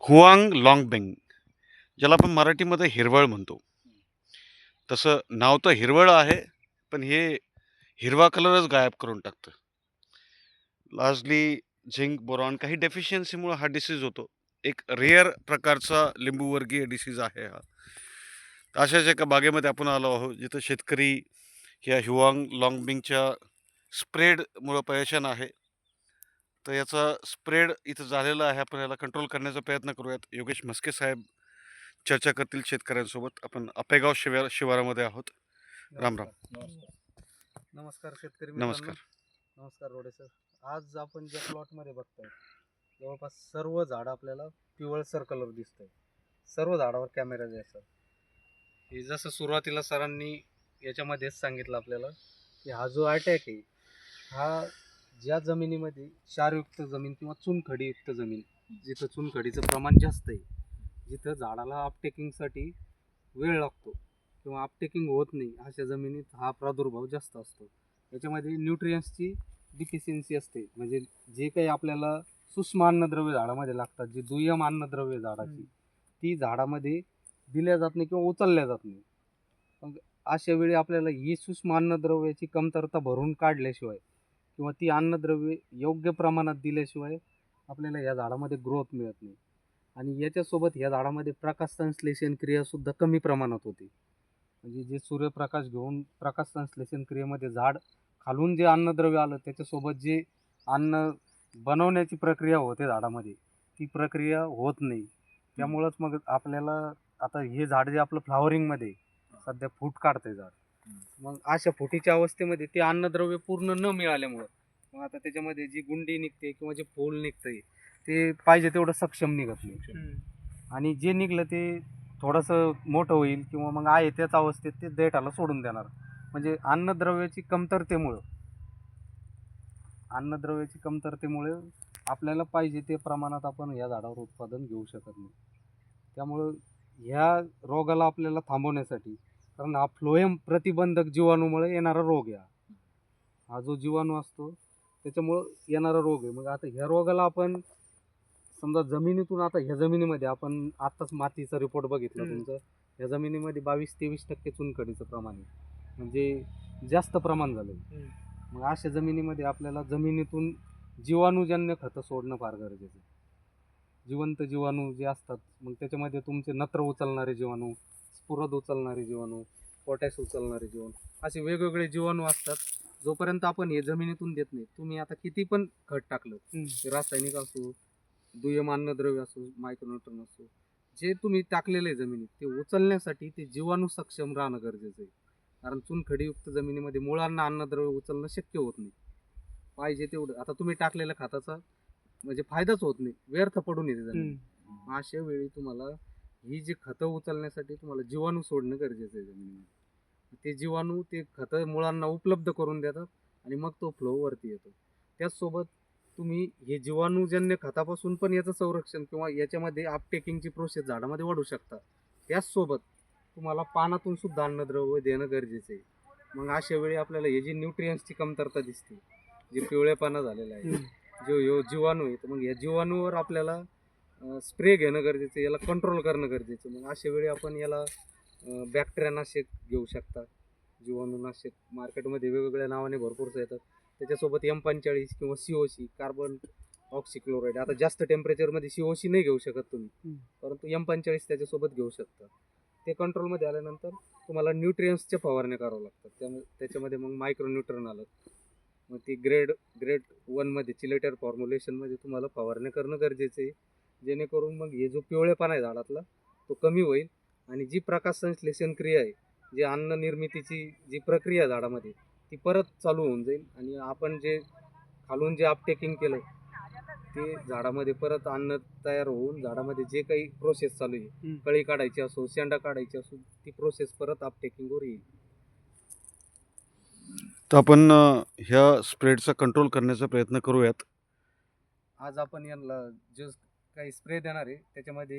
Huang लाँगबेंग ज्याला आपण मराठीमध्ये हिरवळ म्हणतो. तसं नाव तर हिरवळ आहे पण हे हिरवा कलरच गायब करून टाकतं. लार्जली झिंक बोरॉन काही डेफिशियन्सीमुळं हा डिसीज होतो. एक रेअर प्रकारचा लिंबूवर्गीय डिसीज आहे हा. अशाच एका बागेमध्ये आपण आलो आहोत जिथं शेतकरी ह्या हिवांग लाँगबिंगच्या स्प्रेडमुळं परेशान आहे. तर याचा स्प्रेड इथं झालेला आहे. आपण याला कंट्रोल करण्याचा प्रयत्न करूयात. योगेश म्हस्के साहेब चर्चा करतील शेतकऱ्यांसोबत. आपण आपेगाव शिवार शिवारामध्ये आहोत. राम राम. नमस्कार शेतकरी मित्रांनो. नमस्कार. नमस्कार रोडे सर. आज आपण ज्या प्लॉटमध्ये बघतोय जवळपास सर्व झाडं आपल्याला पिवळसर कलर दिसतंय. सर्व झाडावर कॅमेरा असतात. हे जसं सुरुवातीला सरांनी याच्यामध्येच सांगितलं आपल्याला की हा जो अटॅक आहे हा ज्या जमिनीमध्ये क्षारयुक्त जमीन किंवा चुनखडीयुक्त जमीन जिथं चुनखडीचं प्रमाण जास्त आहे जिथं झाडाला अपटेकिंगसाठी वेळ लागतो किंवा अपटेकिंग होत नाही अशा जमिनीत हा प्रादुर्भाव जास्त असतो. याच्यामध्ये न्यूट्रियन्सची डिफिशियन्सी असते. म्हणजे जे काही आपल्याला सूक्ष्म अन्नद्रव्य झाडामध्ये लागतात जी दुय्यम अन्नद्रव्य झाडाची ती झाडामध्ये दिल्या जात नाही किंवा उचलल्या जात नाही. मग अशा वेळी आपल्याला ही सूक्ष्म अन्नद्रव्याची कमतरता भरून काढल्याशिवाय किंवा ती अन्नद्रव्ये योग्य प्रमाणात दिल्याशिवाय आपल्याला या झाडामध्ये ग्रोथ मिळत नाही. आणि याच्यासोबत या झाडामध्ये प्रकाश संश्लेषण क्रियासुद्धा कमी प्रमाणात होते. म्हणजे जे सूर्यप्रकाश घेऊन प्रकाश संश्लेषण क्रियेमध्ये झाड खालून जे अन्नद्रव्य आलं त्याच्यासोबत जे अन्न बनवण्याची प्रक्रिया होते झाडामध्ये ती प्रक्रिया होत नाही. त्यामुळंच मग आपल्याला आता हे झाड जे आपलं फ्लावरिंगमध्ये सध्या फूट काढतंय झाड. मग अशा फुटीच्या अवस्थेमध्ये ते अन्नद्रव्य पूर्ण न मिळाल्यामुळं मग आता त्याच्यामध्ये जी गुंडी निघते किंवा जे फूल निघतंय ते पाहिजे तेवढं सक्षम निघत नाही. आणि जे निघलं ते थोडंसं मोठं होईल किंवा मग आहे त्याच अवस्थेत ते देठाला सोडून देणार. म्हणजे अन्नद्रव्याची कमतरतेमुळं अन्नद्रव्याची कमतरतेमुळे आपल्याला पाहिजे ते प्रमाणात आपण या झाडावर उत्पादन घेऊ शकत नाही. त्यामुळं ह्या रोगाला आपल्याला थांबवण्यासाठी कारण हा फ्लोएम प्रतिबंधक जीवाणूमुळे येणारा रोग आहे हा. जो जीवाणू असतो त्याच्यामुळं येणारा रोग आहे. मग आता ह्या रोगाला आपण समजा जमिनीतून आता ह्या जमिनीमध्ये आपण आत्ताच मातीचा रिपोर्ट बघितला. तुमचा. ह्या जमिनीमध्ये बावीस तेवीस टक्के चुनखडीचं प्रमाण आहे. म्हणजे जास्त प्रमाण झालं मग अशा जमिनीमध्ये आपल्याला जमिनीतून जीवाणूजन्य खतं सोडणं फार गरजेचं आहे. जिवंत जीवाणू जे असतात मग त्याच्यामध्ये तुमचे नत्र उचलणारे जीवाणू स्फुरद उचलणारे जीवाणू पोटॅश उचलणारे जीवाणू असे वेगवेगळे जीवाणू असतात. जोपर्यंत आपण हे जमिनीतून देत नाही तुम्ही आता किती पण खत टाकलं ते रासायनिक असो दुय्यम अन्नद्रव्य असो मायक्रोन्यूट्रन असो जे तुम्ही टाकलेलं आहे जमिनीत ते उचलण्यासाठी ते जीवाणू सक्षम राहणं गरजेचं आहे. कारण चुनखडीयुक्त जमिनीमध्ये मुळांना अन्नद्रव्य उचलणं शक्य होत नाही. पाहिजे तेवढं. आता तुम्ही टाकलेल्या खताचा म्हणजे फायदाच होत नाही. व्यर्थ पडून येते जमीन. अशा वेळी तुम्हाला ही जी खतं उचलण्यासाठी तुम्हाला जीवाणू सोडणं गरजेचं आहे जमिनीमध्ये. ते जीवाणू ते खतं मुळांना उपलब्ध करून देतात आणि मग तो फ्लो वरती येतो. त्याचसोबत तुम्ही हे जीवाणूजन्य खतापासून पण याचं संरक्षण किंवा याच्यामध्ये अपटेकिंगची प्रोसेस झाडामध्ये वाढू शकता. त्याचसोबत तुम्हाला पानातून सुद्धा अन्नद्रव्य देणं गरजेचं आहे. मग अशा वेळी आपल्याला हे जी न्यूट्रियन्सची कमतरता दिसते जे पिवळेपणा झालेला आहे जो जीवाणू आहे तर मग या जीवाणूवर आपल्याला स्प्रे घेणं गरजेचं आहे याला कंट्रोल करणं गरजेचं आहे. मग अशा वेळी आपण याला बॅक्टेरियानाशक घेऊ शकता. जीवाणूनाशक मार्केटमध्ये वेगवेगळ्या नावाने भरपूरच येतात. त्याच्यासोबत एम पंचेचाळीस किंवा C O C carbon oxychloride आता जास्त टेम्परेचरमध्ये सी ओ सी नाही घेऊ शकत तुम्ही. परंतु एम पंचेचाळीस त्याच्यासोबत घेऊ शकता. ते कंट्रोलमध्ये आल्यानंतर तुम्हाला न्यूट्रियन्सच्या फवारण्या करावं लागतात त्यामुळे त्याच्यामध्ये मग मायक्रो न्यूट्रन आलं. मग ती ग्रेड ग्रेड वनमध्ये चिलेटर फॉर्म्युलेशनमध्ये तुम्हाला फवारण्या करणं गरजेचं आहे. जेणेकरून मग हे जो पिवळेपणा आहे झाडातला तो कमी होईल आणि जी प्रकाश संश्लेषण क्रिया आहे जी अन्न निर्मितीची जी प्रक्रिया आहे झाडामध्ये ती परत चालू होऊन जाईल आणि आपण जे खालून जे अपटेकिंग केलं ते झाडामध्ये परत अन्न तयार होऊन झाडामध्ये जे काही प्रोसेस चालू आहे. कळी काढायची असो शेंडा काढायची असो ती प्रोसेस परत अपटेकिंगवर येईल तर आपण ह्या स्प्रेडचा कंट्रोल करण्याचा प्रयत्न करूयात आज आपण यांना जे काही स्प्रे देणार आहे. त्याच्यामध्ये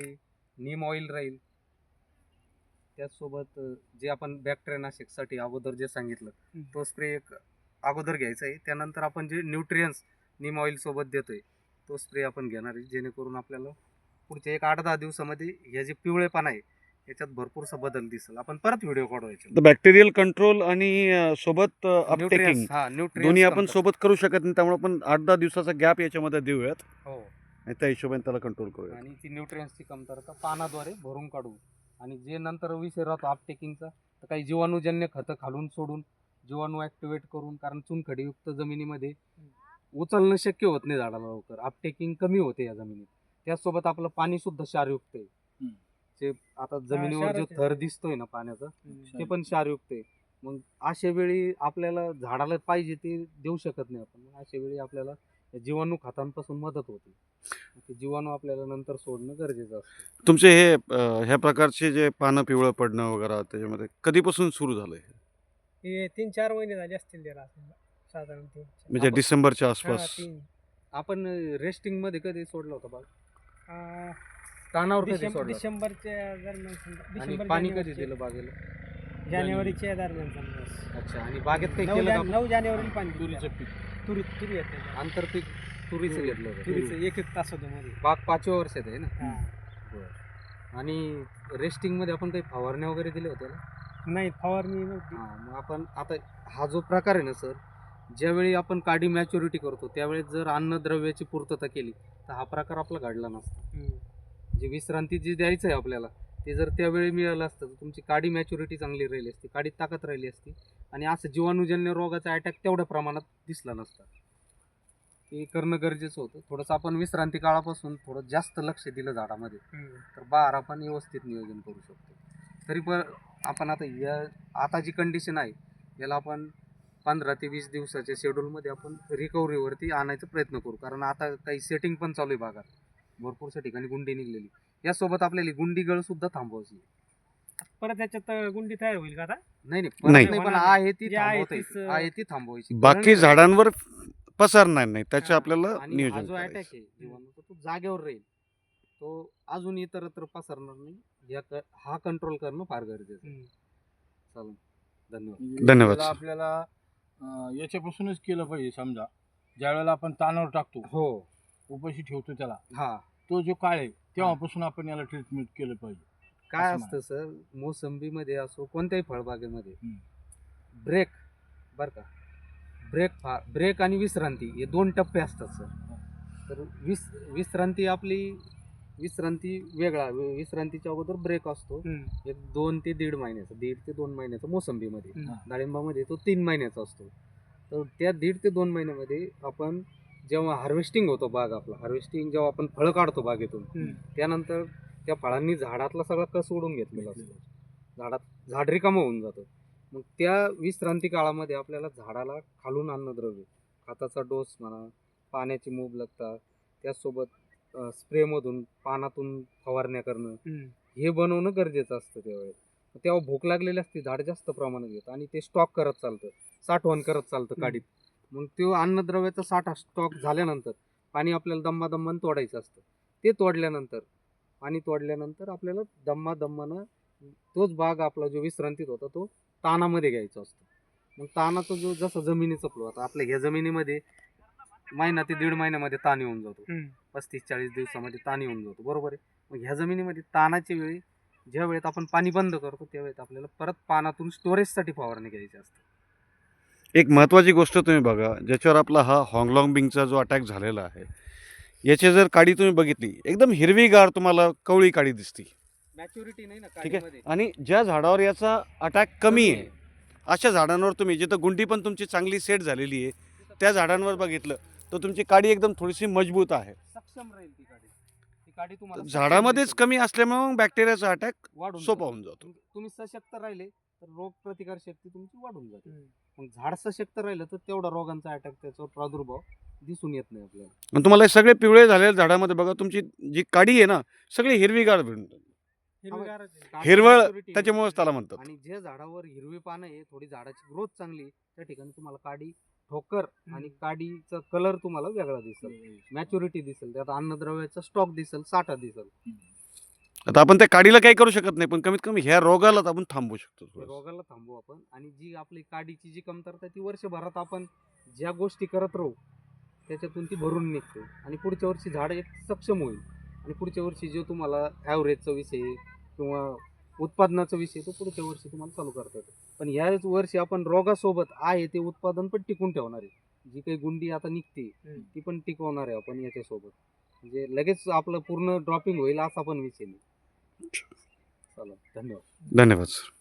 नीम ऑइल राहील. त्याचसोबत जे आपण बॅक्टेरियानाशकसाठी अगोदर जे सांगितलं. तो स्प्रे एक अगोदर घ्यायचा आहे. त्यानंतर आपण जे न्यूट्रियन्स नीम ऑइल सोबत देतोय तो स्प्रे आपण घेणार आहे. जेणेकरून आपल्याला पुढच्या एक आठ दहा दिवसामध्ये हे जे पिवळेपणा आहे याच्यात भरपूरसा बदल दिसेल. आपण परत व्हिडिओ काढू याच्यावर. तर बॅक्टेरियल कंट्रोल आणि सोबत हा, nutrients दोन्ही आपण. सोबत करू शकत नाही त्यामुळे आपण आठ दहा दिवसाचा गॅप याच्यामध्ये देऊयात. हो. आणि त्या हिशोबाने त्याला कंट्रोल करूया आणि ती न्यूट्रियन्सची कमतरता पानाद्वारे भरून काढू. आणि जे नंतर विषय राहतो आपटेकिंगचा तर काही जीवाणूजन्य खतं खालून सोडून जीवाणू ऍक्टिव्हेट करून कारण चुनखडीयुक्त जमिनीमध्ये उचलणं शक्य होत नाही झाडाला लवकर. आपटेकिंग कमी होते या जमिनीत. त्याचसोबत आपलं पाणी सुद्धा क्षारयुक्त आहे. जे आता जमिनीवर जो. थर दिसतोय ना पाण्याचा ते पण क्षारयुक्त आहे. मग अशा वेळी आपल्याला झाडाला पाहिजे ते देऊ शकत नाही आपण. अशा वेळी आपल्याला या जीवाणू खतांपासून मदत होते. ते जीवाणू आपल्याला नंतर सोडणं गरजेचं असतं. तुमचे हे अं, ह्या प्रकारचे जे पानं पिवळं पडणं वगैरे त्याच्यामध्ये कधीपासून सुरू झालंय हे? तीन चार महिने झाले असतील त्याला. साधारण तीन चार. म्हणजे आपण- डिसेंबरच्या हा, आसपास. तीन. आपण रेस्टिंगमध्ये कधी सोडलं होतं बाग? आ, तानावर कधी डिसेंबर सोडलं डिसेंबरच्या दरम्यान समजा. आणि डिसेंबर पाणी कधी जानेवारीच्या- दिलं बागेला? जानेवारीच्या दरम्यान समजा. अच्छा आणि बागेत काही नऊ केलं जान- का? नऊ जानेवारीला पाणी दिलं. तुरीचं पीक. तुरी तुरी येते. आंतरपीक तुरीचं घेतलं होतं. तुरीचं एक एक तास होतं मध्ये. बाग पाचव्या वर्षात आहे ना? हा. आणि रेस्टिंगमध्ये आपण काही फवारण्या वगैरे दिल्या होत्या ना? नाही फवारणी नव्हती. हा मग आपण आता हा जो प्रकार आहे ना सर ज्यावेळी आपण काडी मॅच्युरिटी करतो त्यावेळेस जर अन्नद्रव्याची पूर्तता केली तर हा प्रकार आपला घडला नसता. हम्म. जे विश्रांती जी द्यायचं आहे आपल्याला ते जर त्यावेळी मिळालं असतं तर तुमची काडी मॅच्युरिटी चांगली राहिली असती काडीत ताकद राहिली असती. आणि असं जीवाणूजन्य रोगाचा अटॅक तेवढ्या प्रमाणात दिसला नसता. ते करणं गरजेचं होतं. थोडंसं आपण विश्रांती काळापासून थोडं जास्त लक्ष दिलं झाडामध्ये. तर बहार आपण व्यवस्थित नियोजन करू शकतो. तरी पण आपण आता या आता जी कंडिशन आहे याला आपण पंधरा ते वीस दिवसाच्या शेड्यूलमध्ये आपण रिकव्हरीवरती आणायचा प्रयत्न करू. कारण आता काही सेटिंग पण चालू आहे भागात. भरपूरशा ठिकाणी गुंडी निघलेली. यासोबत आपल्याला गुंडी गळ सुद्धा थांबवायची परत त्याच्यात गुंडी तयार होईल का आता नाही नाही परत नाही. नाही पण. आहे ती जे आहे थांबवता तीच, येते. अं, आहे ती थांबवायची बाकी कारण- झाडांवर पसरणार नाही त्याचं हा. आपल्याला आणि हा नियोजन जो अटॅक करायचं आहे जीवाणूचा तो जागेवर राहील तो अजून इतरत्र पसरणार नाही या क- हा कंट्रोल करणं फार गरजेचं आहे हम्म. चालेल धन्यवाद धन्यवाद. आपल्याला अं, याच्यापासूनच केलं पाहिजे समजा ज्या वेळेला आपण तानावर टाकतो हो उपाशी ठेवतो त्याला हा तो जो काळ आहे तेव्हापासून आपण याला ट्रीटमेंट केलं पाहिजे. काय असं असतं सर मोसंबीमध्ये असो कोणत्याही फळबागेमध्ये. हम्म. ब्रेक बर का? ब्रेक फा ब्रेक आणि विश्रांती हे दोन टप्पे असतात सर तर विस विश्रांती आपली विश्रांती वेगळा वि- विश्रांतीच्या अगोदर ब्रेक असतो. एक दोन ते दीड महिन्याचा दीड ते दोन महिन्याचा मोसंबीमध्ये. हम्म. डाळिंबामध्ये तो तीन महिन्याचा असतो. तर त्या दीड ते दोन महिन्यामध्ये आपण जेव्हा हार्वेस्टिंग होतो बाग आपला हार्वेस्टिंग जेव्हा आपण फळं काढतो बागेतून. त्यानंतर त्या फळांनी झाडातला सगळा कस ओढून घेतलेला असतो झाडात झाड रिकामं होऊन जातं मग त्या विश्रांती काळामध्ये आपल्याला झाडाला खालून अन्नद्रव्य खताचा डोस म्हणा पाण्याची मुबलकता त्याचसोबत अं, स्प्रेमधून पानातून फवारण्या करणं. हे बनवणं गरजेचं असतं त्यावेळेस तेव्हा भूक लागलेली असते झाड जास्त प्रमाणात घेतं आणि ते स्टॉक करत चालतं साठवण करत चालतं. काडीत मग तो अन्नद्रव्याचा साठा स्टॉक झाल्यानंतर पाणी आपल्याला दम्मा दम्मानं तोडायचं असतं. ते तोडल्यानंतर पाणी तोडल्यानंतर आपल्याला दम्मा दम्मानं तोच बाग आपला जो विश्रांतीत होता तो तानामध्ये घ्यायचा असतो. मग तानाचा जो जसं जमिनीचा फ्लो आता आपल्या ह्या जमिनीमध्ये महिना ते दीड महिन्यामध्ये ताण येऊन जातो. पस्तीस चाळीस दिवसामध्ये ताण येऊन जातो. बरोबर आहे? मग ह्या जमिनीमध्ये ताणाच्या वेळी ज्या वेळेत आपण पाणी बंद करतो त्यावेळेत आपल्याला परत पानातून स्टोरेजसाठी फवारणी घ्यायची असते. एक महत्त्वाची गोष्ट तुम्ही बघा ज्याच्यावर आपला हा हॉंगलॉंग बिंगचा जो अटॅक झालेला आहे याची जर काडी तुम्ही बघितली एकदम हिरवीगार तुम्हाला कवळी काडी दिसती मॅच्युरिटी नाही ना ठीक आहे काडीमध्ये. आणि ज्या झाडावर याचा अटॅक कमी आहे अशा झाडांवर तुम्ही जिथं गुंडी पण तुमची चांगली सेट झालेली आहे त्या झाडांवर बघितलं तर तुमची काडी एकदम थोडीशी मजबूत आहे सक्षम राहील ती काडी ती काडी तुम्हाला सक्षम झाडामध्येच. कमी असल्यामुळे मग बॅक्टेरियाचा अटॅक वाढून सोपा जातो. होऊन जातो तुम- तुम्ही सशक्त राहिले तर रोग प्रतिकार शक्ती तुमची वाढून जाते. मग झाड सशक्त राहिलं तर तेवढा रोगांचा अटॅक त्याचा प्रादुर्भाव दिसून येत नाही आपल्याला. आणि तुम्हाला हे सगळे पिवळे झालेल्या झाडामध्ये बघा तुमची जी काडी आहे ना सगळी हिरवीगार भेटते. हिरवीगारच आहे. काडी हिरवळ maturity त्याच्यामुळेच त्याला म्हणतात. आणि ज्या झाडावर हिरवी पानं आहे थोडी झाडाची ग्रोथ चांगली आहे, त्या ठिकाणी तुम्हाला काडी ठोकर आणि काडीचा कलर तुम्हाला वेगळा दिसेल. मॅच्युरिटी दिसेल. त्यात अन्नद्रव्याचा स्टॉक दिसेल साठा दिसेल. आता आपण त्या काडीला काही करू शकत नाही पण कमीत कमी ह्या रोगाला आपण थांबवू शकतो. रोगाला थांबवू आपण. आणि जी आपली काडीची जी कमतरता आहे ती वर्षभरात आपण ज्या गोष्टी करत राहू त्याच्यातून ती भरून निघते. आणि पुढच्या वर्षी झाड एक सक्षम होईल. आणि पुढच्या वर्षी जो तुम्हाला ॲव्हरेजचा विषय किंवा उत्पादनाचा विषय तो पुढच्या वर्षी तुम्हाला चालू करता येतो. पण ह्याच वर्षी आपण रोगासोबत आहे ते उत्पादन पण टिकून ठेवणार आहे. जी काही गुंडी आता निघते. ती पण टिकवणार आहे आपण याच्यासोबत. म्हणजे लगेच आपलं पूर्ण ड्रॉपिंग होईल असा पण विषय नाही. चला धन्यवाद. धन्यवाद सर.